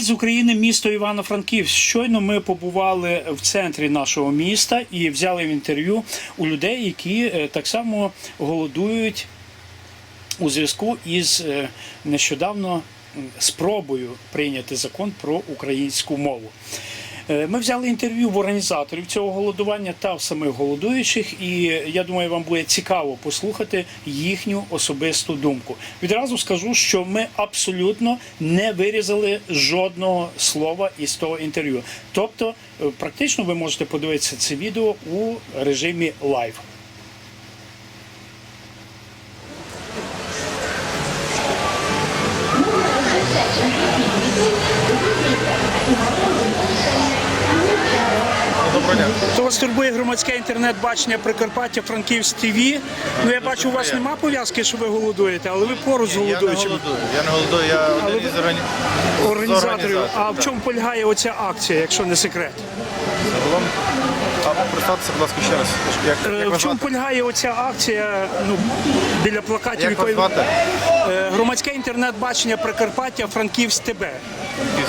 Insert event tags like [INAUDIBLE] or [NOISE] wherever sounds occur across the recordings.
Привіт з України, місто Івано-Франківськ. Щойно ми побували в центрі нашого міста і взяли інтерв'ю у людей, які е, так само голодують у зв'язку із е, нещодавно спробою прийняти закон про українську мову. Е, Ми взяли інтерв'ю в організаторів цього голодування та в самих голодуючих, і я думаю, вам буде цікаво послухати їхню особисту думку. Відразу скажу, що ми абсолютно не вирізали жодного слова із того інтерв'ю. Тобто, е, практично ви можете подивитися це відео у режимі лайв. Вас турбує громадське інтернет-бачення Прикарпаття Франківськ ТВ. Ну я бачу, у вас нема пов'язки, що ви голодуєте, але ви поруч з Я не голодуючими. голодую. Я не голодую, я Але один ви- із органі- Організаторів. з А в чому полягає оця акція, якщо не секрет? Загалом. А представтеся, будь ласка, ще раз. Як, Е, як В вас чому звати? полягає оця акція? Ну біля плакатів Як вас якої звати? Е, громадське інтернет-бачення Прикарпаття Франківськ ТБ.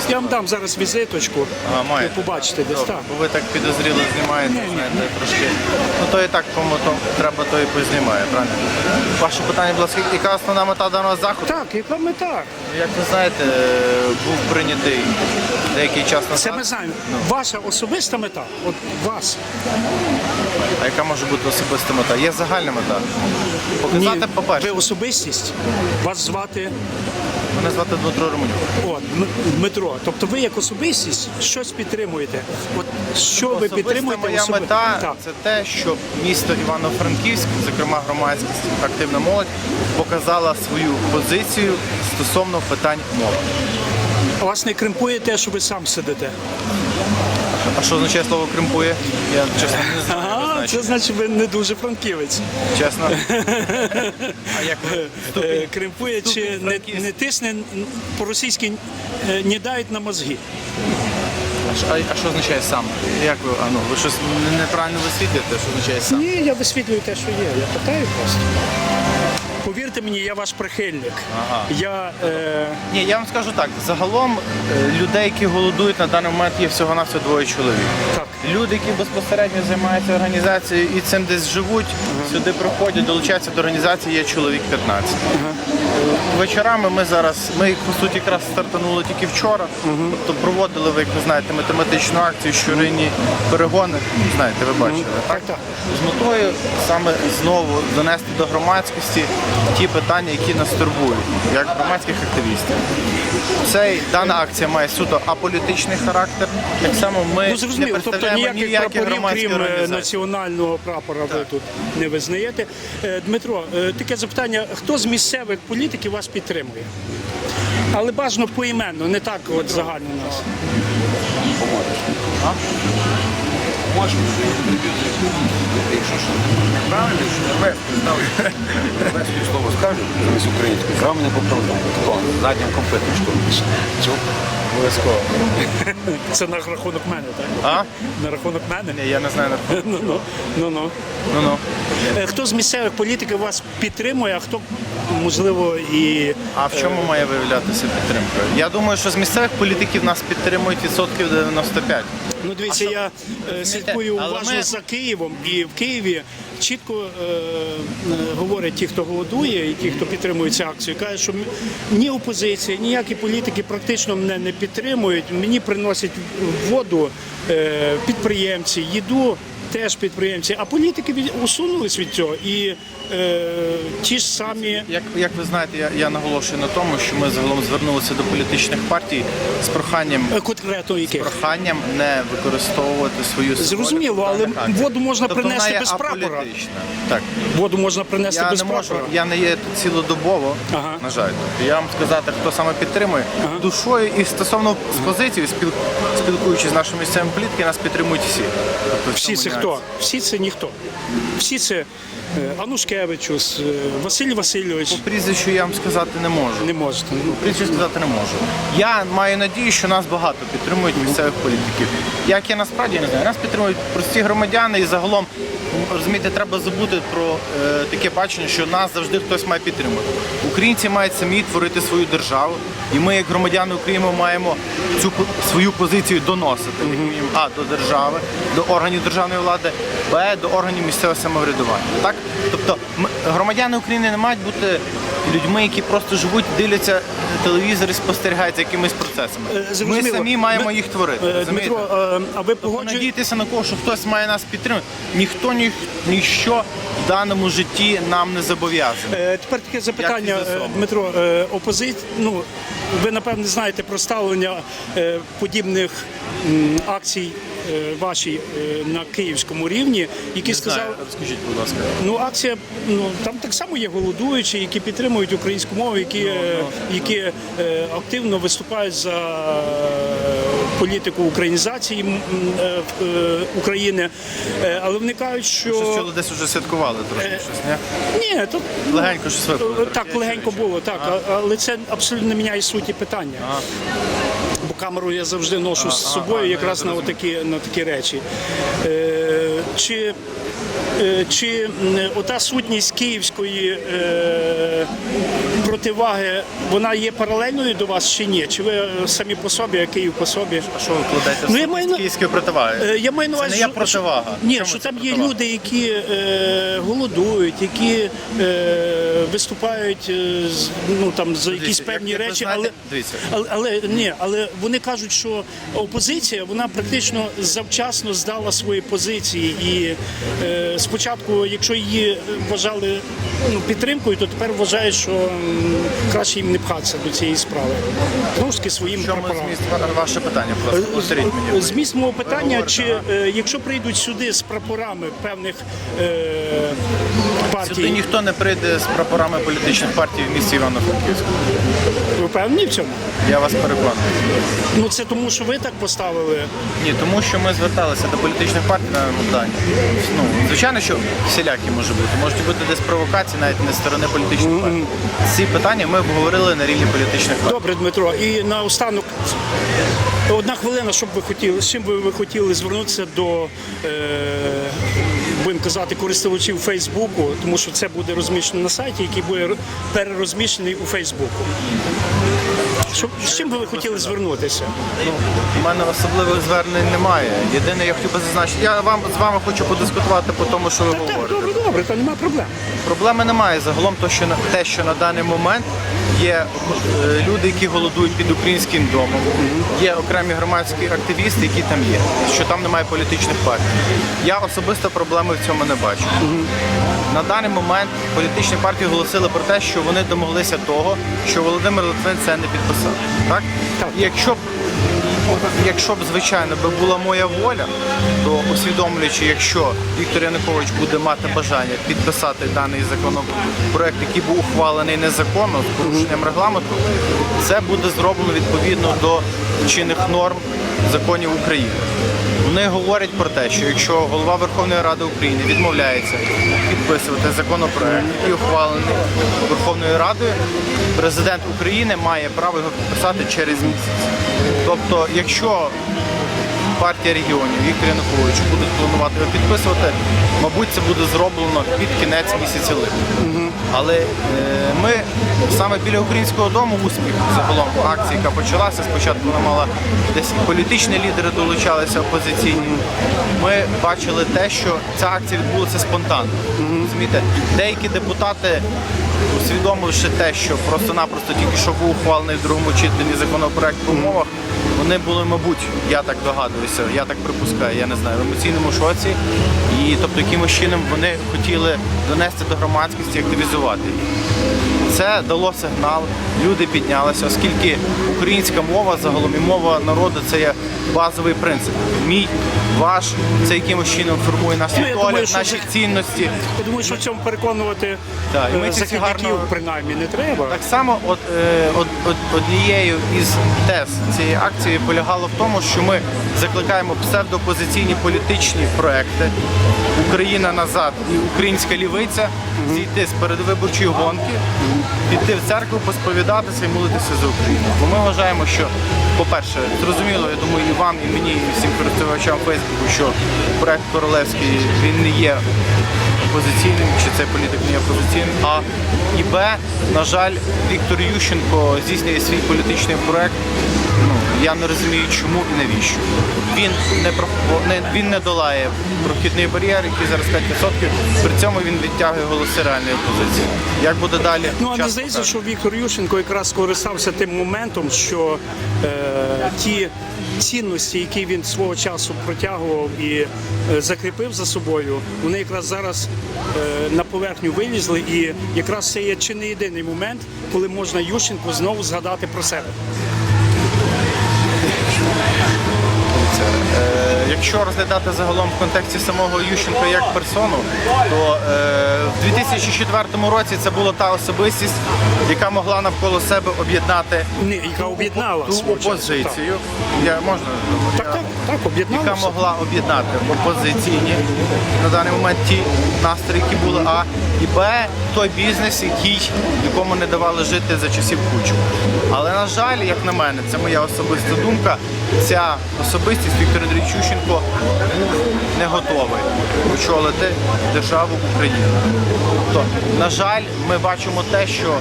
Я вам дам зараз візиточку. А, Ви маєте. побачите десь Добре, так. Бо ви так підозріло знімаєте, Ні, ні, знаєте, трошки. Ну то і так, кому то треба, то і познімає, правильно? Ваше питання, будь ласка, яка основна мета даного заходу? Так, яка мета? Як ви знаєте, був прийнятий деякий час назад. Це ми знаємо. Ваша особиста мета. От вас. А яка може бути особиста мета? Є загальна мета. Показати, ви по-перше, особистість. Вас звати мене звати Дмитро Романюк. От, Дмитро. Тобто ви як особистість щось підтримуєте. От що ви Особиста підтримуєте? моя особи- мета Так. це те, щоб місто Івано-Франківськ, зокрема громадськість, активна молодь, показала свою позицію стосовно питань мови. А Вас не кримпує те, що ви сам сидите. А що означає слово кримпує? Я чесно не знаю. Ага, це значить ви не дуже франківець. Чесно. [LAUGHS] А як ви? Е, Кримпує чи ступінь не, франківськ. не тисне по-російськи е, не дають на мозги. А що- А що означає сам? Як ви? А ну ви щось неправильно висвітлюєте, що означає сам? Ні, я висвітлюю те, що є. Я питаю просто. Повірте мені, я ваш прихильник. Ага. Я е, Ні, я вам скажу так. Загалом е, людей, які голодують на даний момент, є всього на двоє чоловік. так. Люди, які безпосередньо займаються організацією і цим десь живуть, сюди приходять, долучаються до організації, є чоловік 15. Е, Вечорами ми зараз, ми по суті якраз стартанули тільки вчора. Тобто проводили ви, як ви знаєте, математичну акцію, щоринні перегони. Знаєте, ви бачили, так? так. З метою саме знову донести до громадськості ті питання, які нас турбують, як громадських активістів. Цей дана акція має суто аполітичний характер. Так само ми Ну не зрозуміло, тобто представляємо ніяких прапорів, крім е, національного прапора, ви тут не визнаєте. Е, Дмитро, е, таке запитання: хто з місцевих політиків вас підтримує? Але бажано поіменно, не так от загально нас. Можемо якщо що неправильно, що не вести, вести слово скажуть, замість українською, треба мене поправдати. Тако, заднім компетом що Чув? Обов'язково. [LAUGHS] Це на рахунок мене, так? А? На рахунок мене? Ні, я не знаю. Ну ну ну ну. Ну ну. Е, Хто з місцевих політиків вас підтримує, а хто можливо і А в чому має виявлятися підтримка? Я думаю, що з місцевих політиків нас підтримують відсотків 95. Ну, дивіться, я е, слідкую уважно ми- за Києвом, і в Києві чітко е, е, говорять ті, хто голодує, і ті, хто підтримує цю акцію, кажуть, що ні опозиція, ніякі політики практично мене не підтримують. Мені приносять воду е, підприємці, їду. Теж підприємці, а політики усунулись від цього, і ті ж самі Як, як ви знаєте, я, я наголошую на тому, що ми загалом звернулися до політичних партій з проханням е, конкретно яких проханням не використовувати свою Зрозуміло, але воду можна тобто принести вона є без прапора. Так. воду можна принести Я без не можу, прапора. я не є тут цілодобово, Ага. на жаль. Тобто Я вам сказати, хто саме підтримує душою і стосовно з позицією, спілкуючись з нашими місцевими політиками, нас підтримують всі. Тобто Всі це хто? Всі це ніхто. Всі це е, Анушкевичус, з Василь Васильович. Прізвищу я вам сказати не можу. Не можете. По прізвищу сказати не можу. Я маю надію, що нас багато підтримують місцевих політиків. Як я насправді не знаю, нас підтримують прості громадяни і загалом розумієте, треба забути про е, таке бачення, що нас завжди хтось має підтримати. Українці мають самі творити свою державу, і ми, як громадяни України, маємо цю свою позицію доносити а до держави, до органів державної влади, б до органів місцевого самоврядування. Так, тобто, ми, громадяни України не мають бути людьми, які просто живуть, дивляться телевізор і спостерігають за якимись процесами. Е, Ми зрозуміло. самі маємо Ми- їх творити. Е, розумієте? Дмитро, е, а ви Тобто погоджуєте? надіятися на кого, що хтось має нас підтримати. Ніхто ні, ніщо в даному житті нам не зобов'язаний. Е, Тепер таке запитання, Як це е. Дмитро. е, Опозит... ну, ви напевне знаєте про ставлення е, подібних м, акцій вашій е, на київському рівні, які сказали. Розкажіть, будь ласка. Ну, акція, ну там так само є голодуючі, які підтримують українську мову, які, е, які е, активно виступають за е, політику українізації е, е, України. Е, Але вони кажуть, Щось що чули, десь вже святкували трошки Е, щось, ні? ні, то Легенько щось випало. так легенько було, так, але це абсолютно не міняє суті питання. Бо камеру я завжди ношу з собою якраз на такі, на такі речі. Е, чи, чи ота сутність київської е, противаги, вона є паралельною до вас чи ні? Чи ви самі по собі, а Київ по собі? А що ви кладете Ну, я маю на- київської противаги? Е, Я маю на Це не є противага. Ні, Чому що там є противага? люди, які е, голодують, які е, виступають е, ну, там, за якісь як- певні як речі, але, але, але, ні, але вони кажуть, що опозиція вона практично завчасно здала свої позиції. І е, спочатку, якщо її вважали ну, підтримкою, то тепер вважають, що краще їм не пхатися до цієї справи. Знову ж таки, своїм прапорам. зміст ваше питання? Повторіть мені. Зміст мого питання, чи е, якщо прийдуть сюди з прапорами певних е, Сюди ніхто не прийде з прапорами політичних партій в місті Івано-Франківську. ви впевнені в цьому? Я вас переконую. Ну це тому, що ви так поставили. Ні, тому що ми зверталися до політичних партій на питання. Ну, звичайно, що всілякі може бути. Можуть бути десь провокації, навіть не з сторони політичних партій. Ці питання ми обговорили на рівні політичних партій. Добре, Дмитро. І наостанок одна хвилина, щоб ви хотіли, з чим би ви хотіли звернутися до. Е, казати користувачів Фейсбуку, тому що це буде розміщено на сайті, який буде перерозміщений у Фейсбуку. Щоб з чим би ви хотіли звернутися? Ну, у мене особливих звернень немає. Єдине, я хотів би зазначити, я вам з вами хочу подискутувати по тому, що ви говорите. Добре, то немає проблем. Проблеми немає. Загалом то, що на те, що на даний момент є е, люди, які голодують під українським домом, є окремі громадські активісти, які там є, що там немає політичних партій. Я особисто проблеми в цьому не бачу. На даний момент політичні партії оголосили про те, що вони домоглися того, що Володимир Литвин це не підписав. Так? Так. І Якщо б Якщо б, звичайно, би була моя воля, то усвідомлюючи, якщо Віктор Янукович буде мати бажання підписати даний законопроект, який був ухвалений незаконно з порушенням регламенту, це буде зроблено відповідно до чинних норм законів України. Вони говорять про те, що якщо голова Верховної Ради України відмовляється підписувати законопроект, який ухвалений Верховною Радою, президент України має право його підписати через місяць. Тобто, якщо партія регіонів Віктор Янукович будуть планувати його підписувати, мабуть, це буде зроблено під кінець місяця липня. Але е, ми саме біля українського дому успіх загалом акції, яка почалася. Спочатку вона мала десь політичні лідери долучалися опозиційні. Ми бачили те, що ця акція відбулася спонтанно. Розумієте, деякі депутати, усвідомивши те, що просто-напросто тільки що був ухвалений в другому читанні законопроект по мовах, вони були, мабуть, я так догадуюся, я так припускаю, я не знаю, в емоційному шоці. І тобто якимось чином вони хотіли донести до громадськості, активізувати. Це дало сигнал, люди піднялися, оскільки українська мова загалом і мова народу це є базовий принцип. Мій, ваш, це якимось чином формує наш Ну, я думаю, що наші це- цінності. Я думаю, що в цьому переконувати Так, і ми е, ці всі захисників гарно- принаймні не треба. Так само, от, е, от, от, однією із тез цієї акції полягало в тому, що ми закликаємо псевдоопозиційні політичні проекти Україна назад і Українська лівиця зійти з передвиборчої гонки піти в церкву, посповідатися і молитися за Україну. Бо ми вважаємо, що, по-перше, зрозуміло, я думаю, і вам, і мені, і всім користувачам Фейсбуку, що проект Королевський він не є опозиційним, чи цей політик не є опозиційним. А і Б, на жаль, Віктор Ющенко здійснює свій політичний проект. Я не розумію, чому і навіщо. Він не не він не долає прохідний бар'єр, який зараз 5%. При цьому він відтягує голоси реальної опозиції. Як буде далі? Ну а не здається, що Віктор Ющенко якраз скористався тим моментом, що е, ті цінності, які він свого часу протягував і е, закріпив за собою, вони якраз зараз е, на поверхню вилізли, і якраз це є чи не єдиний момент, коли можна Ющенку знову згадати про себе. Е, Якщо розглядати загалом в контексті самого Ющенка як персону, то е, в 2004 році це була та особистість, яка могла навколо себе об'єднати Ні, яка об'єднала ту опозицію. Я можна Так, так, так, об'єднала. яка могла об'єднати опозиційні на даний момент ті настрої, які були, а і Б той бізнес, який якому не давали жити за часів Кучу. Але на жаль, як на мене, це моя особиста думка. Ця особистість Віктор Андрійович Ющенко був не готовий очолити державу Україну. Тобто, на жаль, ми бачимо те, що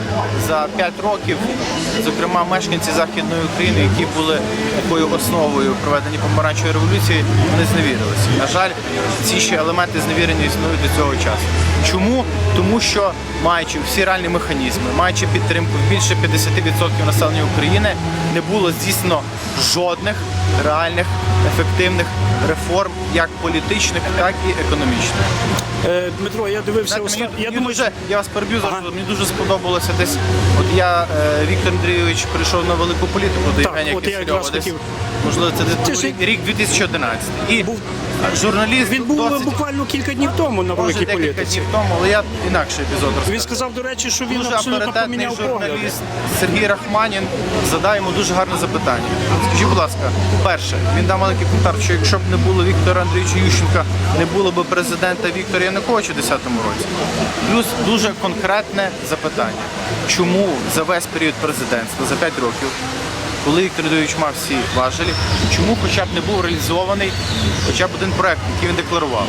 за 5 років, зокрема, мешканці Західної України, які були такою основою проведення помаранчевої революції, вони зневірилися. На жаль, ці ще елементи зневірення існують до цього часу. Чому? Тому що маючи всі реальні механізми, маючи підтримку більше 50% населення України, не було здійснено жодних реальних ефективних реформ, як політичних, так і економічних. Е, Дмитро, я дивився Знаєте, мені, Я мені думаю, дуже, я вас переб'ю завжди. Мені дуже сподобалося десь. От я е, Віктор Андрійович прийшов на велику політику до Євгенія Кисельова. Десь. Можливо, це десь Це був ж рік, рік 2011. І Був- журналіст він був досить буквально кілька днів тому на може великій декілька політиці. днів тому, але я інакший епізод розкажу. Він сказав, до речі, що він Дуже абсолютно авторитетний поміняв погляди. журналіст Сергій Рахманін задав йому дуже гарне запитання. Скажіть, будь ласка, перше, він дав маленький коментар, що якщо б не було Віктора Андрійовича Ющенка, не було б президента Віктора Януковича у 2010 році. Плюс дуже конкретне запитання. Чому за весь період президентства, за 5 років, коли Віктор Андрійович мав всі важелі, чому хоча б не був реалізований хоча б один проект, який він декларував?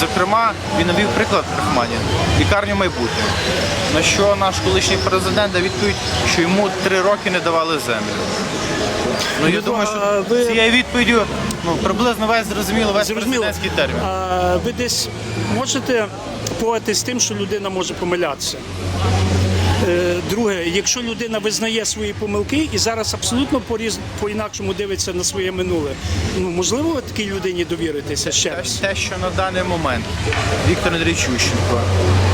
Зокрема, він навів приклад Рахманін лікарню майбутнього. На що наш колишній президент дав відповідь, що йому три роки не давали землю. Ну я Ну, думаю, що цією відповіддю ну, приблизно весь зрозуміло весь президентський термін. А ви десь можете погодитись з тим, що людина може помилятися? Е, Друге, якщо людина визнає свої помилки і зараз абсолютно поріз- по-інакшому дивиться на своє минуле, ну можливо такій людині довіритися ще раз? Те, що на даний момент Віктор Андрійович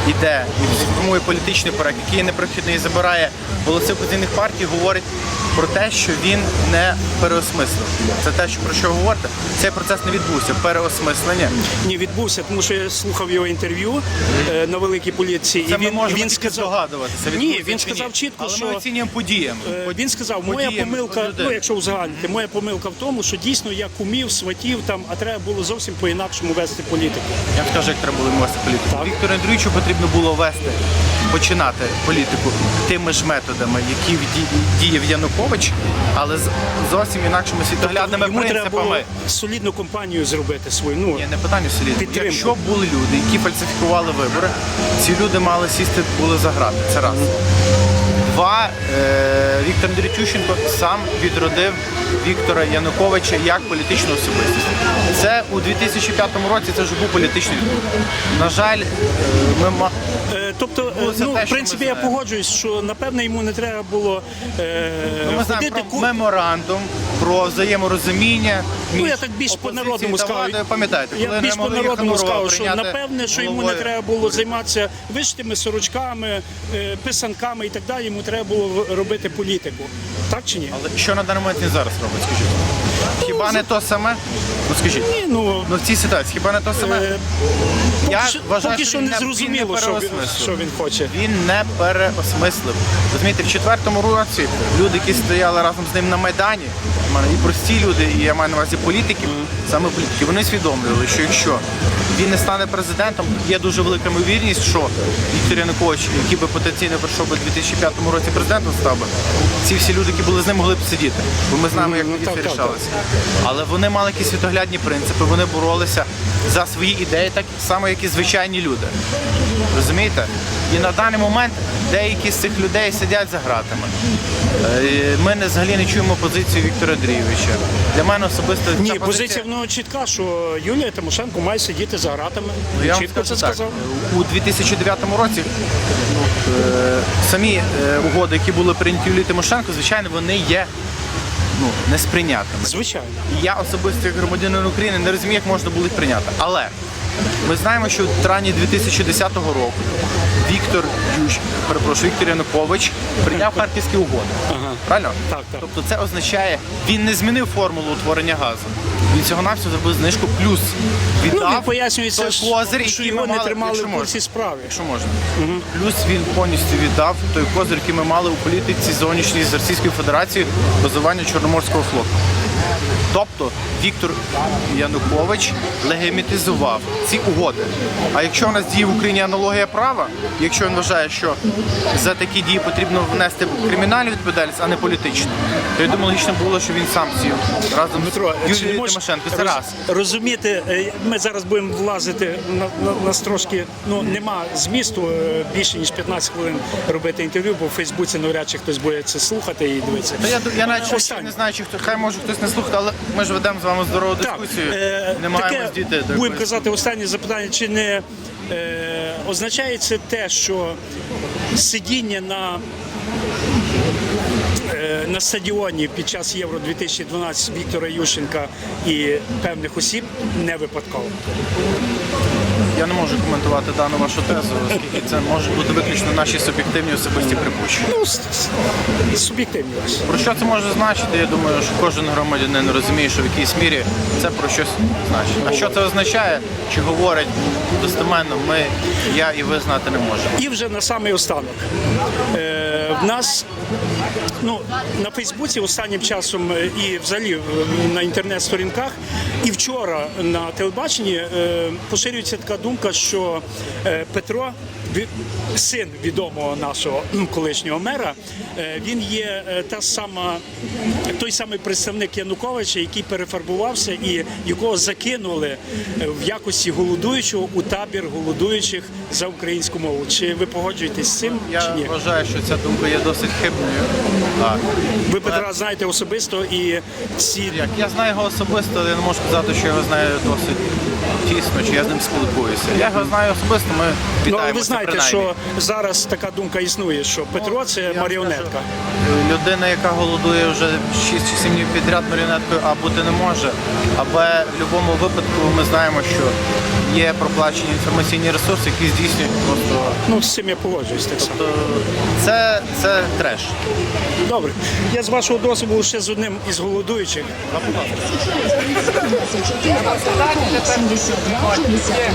Іде і формує політичний проект, який непрохідний забирає голоси опозиційних партій, говорить про те, що він не переосмислив. Це те, що про що говорите. Цей процес не відбувся. Переосмислення. Ні, відбувся, тому що я слухав його інтерв'ю е, на великій поліції, Це і ми він, можемо він сказав, здогадуватися. Ні, він сказав чітко, Але що ми оцінюємо подіями. Е, Він сказав, моя помилка, людей. ну якщо узагальнити, моя помилка в тому, що дійсно я кумів, сватів там, а треба було зовсім по-інакшому вести політику. Я вам скажу, як треба було вести політику. Віктору Андрійовичу потрібно було вести, починати політику тими ж методами, які діяв Янукович, але з зовсім інакшими світоглядними Йому треба було принципами. солідну компанію зробити свою. Ну, Ні, не питання солідно. Підтримку. Якщо були люди, які фальсифікували вибори, ці люди мали сісти були за грати. Це раз. Два, е, Віктор Андрійович сам відродив Віктора Януковича як політичну особистість. Це у 2005 році це вже був політичний. На жаль, е, ми Е, Тобто, Ну, те, в принципі, я погоджуюсь, що напевне йому не треба було е, Ну, ми знаємо про ку- меморандум про взаєморозуміння. Ну, я так більш по-народному та сказав. Пам'ятаєте, Я більш по-народному Єханурова сказав, що напевне, що йому не треба було займатися вишитими сорочками, писанками і так далі. Йому треба було робити політику. Так чи ні? Але що на даний момент він зараз робить, скажіть? Хіба не то саме? Ну скажіть. Ні, ну Ну в цій ситуації хіба не то саме? Е, поки що, вважаю, поки що він не він зрозуміло, не що, він, що він хоче. Він не переосмислив. Розумієте, в четвертому році люди, які стояли разом з ним на Майдані, і прості люди, і я маю на увазі політики, саме політики, вони усвідомлювали, що якщо він не стане президентом, є дуже велика ймовірність, що Віктор Янукович, який би потенційно прийшов би у 2005 році президентом став би, ці всі люди, які були з ним, могли б сидіти. Бо ми знаємо, як Ну, так, це рішалося. Але вони мали якісь світоглядні принципи, вони боролися за свої ідеї, так само, як і звичайні люди. Розумієте? І на даний момент деякі з цих людей сидять за гратами. Е, Ми не взагалі не чуємо позицію Віктора Андрійовича. Для мене особисто Ні, позиція в нього чітка, що Юлія Тимошенко має сидіти за гратами. Ну, я Чітко це так, сказав. у 2009 році ну, е, самі е, угоди, які були прийняті Юлії Тимошенко, звичайно, вони є ну, несприйнятними. Звичайно. Я особисто як громадянин України не розумію, як можна було їх прийняти. Але ми знаємо, що в травні 2010 року Віктор Ющ, перепрошую, Віктор Янукович прийняв харківські угоди. Правильно? Так, так. Тобто це означає, він не змінив формулу утворення газу. Він цього навсього зробив знижку плюс Ну, віддав він пояснює це, той козир, що який його ми не мали, тримали в курсі справи. Якщо можна. Плюс він повністю віддав той козир, який ми мали у політиці зовнішньої з Російської Федерації базування Чорноморського флоту. Тобто Віктор Янукович легімітизував ці угоди. А якщо у нас діє в Україні аналогія права, якщо він вважає, що за такі дії потрібно внести кримінальну відповідальність, а не політичну, то я думаю, логічно було, що він сам сів разом Дмитро, з можеш Тимошенко. Це роз- раз. розуміти, е, ми зараз будемо влазити на, на, нас трошки, ну нема змісту е, більше ніж 15 хвилин робити інтерв'ю, бо в Фейсбуці навряд чи хтось буде це слухати і дивитися. Та я, я навіть не знаю, чи хто хай може хтось не слухати, але ми ж ведемо з вами здорову дискусію. е, не маємо таке, дійти до Будемо якоїсь- казати останнє запитання, чи не е, означає це те, що сидіння на е, на стадіоні під час Євро 2012 Віктора Ющенка і певних осіб не випадково. Я не можу коментувати дану вашу тезу, оскільки це може бути виключно наші суб'єктивні особисті припущення. Ну, с- с- суб'єктивність. Про що це може значити? Я думаю, що кожен громадянин розуміє, що в якійсь мірі це про щось значить. А що це означає, чи говорить достеменно, ми, я і ви знати не можемо. І вже на самий останок. Е, в нас ну, на Фейсбуці останнім часом е, і взагалі е, на інтернет-сторінках, і вчора на телебаченні е, поширюється така думка, що е, Петро, син відомого нашого колишнього мера, е, він є е, та сама, той самий представник Януковича, який перефарбувався і якого закинули в якості голодуючого у табір голодуючих за українську мову. Чи ви погоджуєтесь з цим? Я чи ні? вважаю, що ця думка є досить хибною. А, Ви Петра знаєте особисто і ці Як я знаю його особисто, але я не можу сказати, що я його знаю досить тісно, чи я з ним спілкуюся. Я його знаю особисто, ми ну, але ви знаєте, принаймні. що зараз така думка існує, що Петро це Я маріонетка. скажу, Людина, яка голодує вже 6 чи 7 днів підряд маріонеткою, а бути не може. Але в будь-якому випадку ми знаємо, що є проплачені інформаційні ресурси, які здійснюють просто. Ну з цим я погоджуюсь так само. То це, це треш. Добре, я з вашого дозволу ще з одним із голодуючих. 72, 51,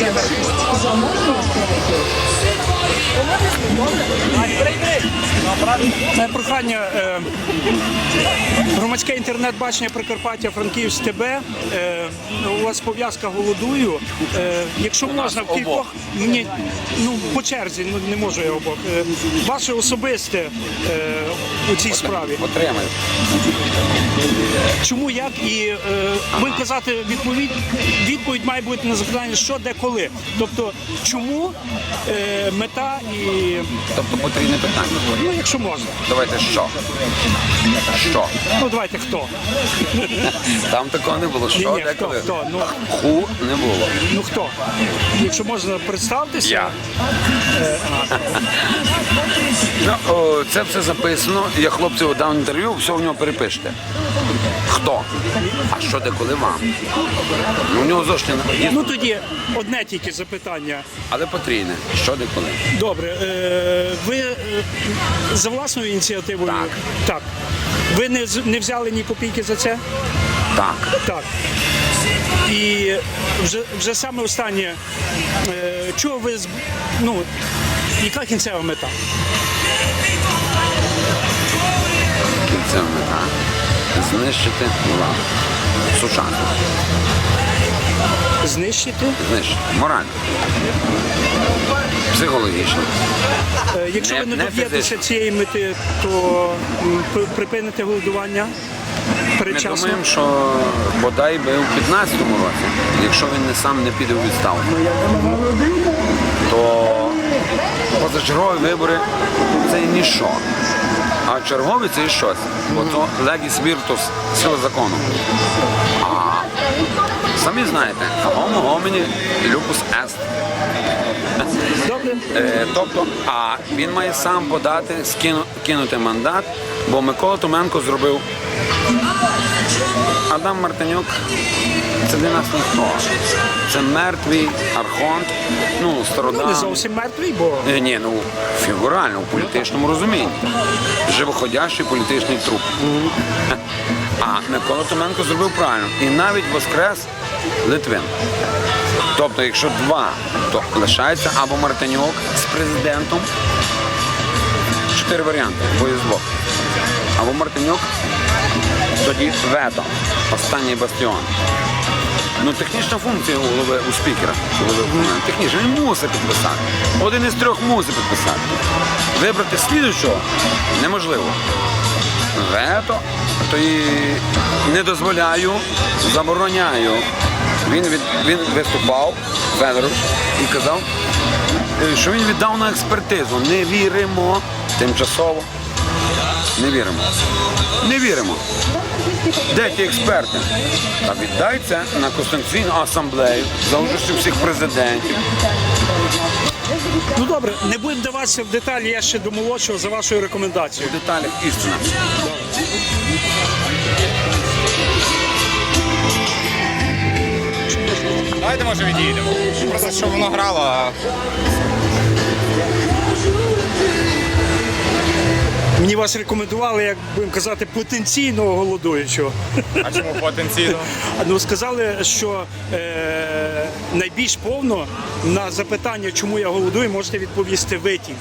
56. Замовлення Моє прохання е, громадське інтернет-бачення Прикарпаття Франківськ ТБ. Е, у вас пов'язка голодую. Е, якщо можна в кількох ні, ну по черзі, ну не можу я обох. Ваше особисте у цій справі. Отримай. Чому як і ви казати відповідь відповідь має бути на запитання, що де коли. Тобто, чому мета і Тобто потрібне питання. ну, якщо можна, Давайте що? Що? ну давайте хто. Там такого не було. Що Ні-ні, де хто, коли? хто? Ну. Ху не було. Ну хто? Якщо можна представтеся, Я. Ну, о, це все записано. Я хлопцю дав інтерв'ю, все в нього перепишете. Хто? А що де коли вам? Ну, у нього зошли є, ну тоді одне тільки запитання. але потрібне. Що де коли? Добре, е, ви е, за власною ініціативою Так. так. Ви не, з- не взяли ні копійки за це? Так. Так. І вже, вже саме останнє, е, чого ви з- ну, яка кінцева мета? Кінцева мета. Знищити владу. Сучасну. Знищити? Знищити. Морально. Психологічно. Е, Якщо Не- ви не не доб'єтеся фізично. цієї мети, то м, при- припините голодування Ми передчасно? думаємо, що бодай би у 15-му році, якщо він не сам не піде у відставку, то позачергові вибори це ніщо. А черговий це щось. Бо то легіс віртус, сила закону. А самі знаєте, homo homini lupus est. Е, тобто, а він має сам подати, кинути мандат, бо Микола Томенко зробив. Адам Мартинюк це для нас ніхто. Це мертвий архонт, ну, Ну, не зовсім мертвий, бо Е, Ні, ну фігурально, у політичному розумінні. Живоходящий політичний труп. А Микола Томенко зробив правильно. І навіть воскрес Литвин. Тобто, якщо два, то лишається або Мартинюк з президентом. Чотири варіанти, бо є з двох. Або Мартинюк, тоді вето, останній бастіон. Ну, технічна функція голови у спікера. Технічна, він мусить підписати. Один із трьох мусить підписати. Вибрати слідуючого неможливо. Вето, то і не дозволяю, забороняю. Він, від, він виступав, Федорович, і казав, е, що він віддав на експертизу. Не віримо тимчасово. Не віримо. Не віримо. Де ті експерти? Та віддай це на Конституційну асамблею за участю всіх президентів. ну добре, не будемо даватися в деталі, я ще до молодшого за вашою рекомендацією. В деталях істина. Давайте може відійдемо. Просто щоб воно грало. а Мені вас рекомендували, як будемо казати, потенційного голодуючого. А чому потенційно? [LAUGHS] Ну сказали, що е, найбільш повно на запитання, чому я голодую, можете відповісти ви тільки.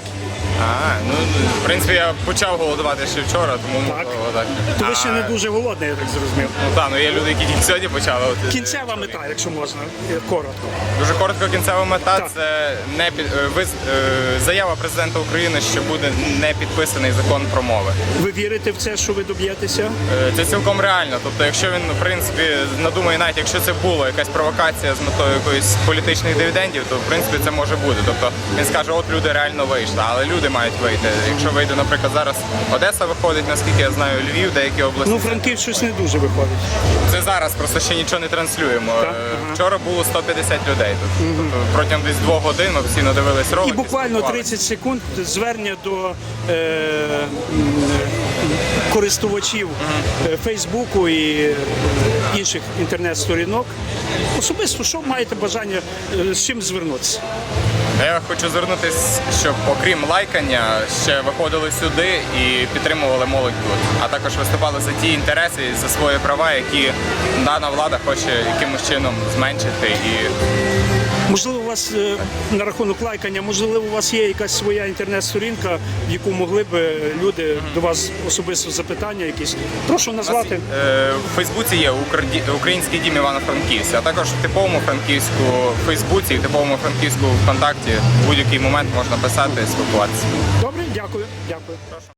А, ну в принципі я почав голодувати ще вчора, тому Так. можливо, так. То ви ще не А, дуже голодний, я так зрозумів. Ну так, ну є люди, які тільки сьогодні почали. От, Кінцева мета, якщо можна, е, коротко. Дуже коротко кінцева мета Так. це не під е, виз- е, заява президента України, що буде не підписаний закон про мови. Ви вірите в це, що ви доб'єтеся? Е, Це цілком реально. Тобто, якщо він в принципі надумає, навіть якщо це було якась провокація з метою якоїсь політичних дивідендів, то в принципі це може бути. Тобто він скаже, от люди реально вийшли, але люди мають вийти. Якщо вийде, наприклад, зараз Одеса виходить, наскільки я знаю, Львів, деякі області. Ну, Франків щось не дуже виходить. Це зараз просто ще нічого не транслюємо. Так, Е, ага. Вчора було 150 людей тут. Тобто протягом десь двох годин ми всі надивились ролики. І буквально 30 секунд звернення до е, користувачів е, Фейсбуку і інших інтернет-сторінок. Особисто, що маєте бажання е, з чим звернутися? Я хочу звернутися, щоб окрім лайкання ще виходили сюди і підтримували молодь тут, а також виступали за ті інтереси і за свої права, які дана влада хоче якимось чином зменшити і Можливо, вас е, на рахунок лайкання, можливо, у вас є якась своя інтернет-сторінка, в яку могли б люди до вас особисто запитання якісь. Прошу У нас, е, в Фейсбуці є Український дім Івано-Франківськ, а також в типовому франківську Фейсбуці і типовому франківську ВКонтакті в будь-який момент можна писати і спілкуватися. Добре, дякую. Дякую.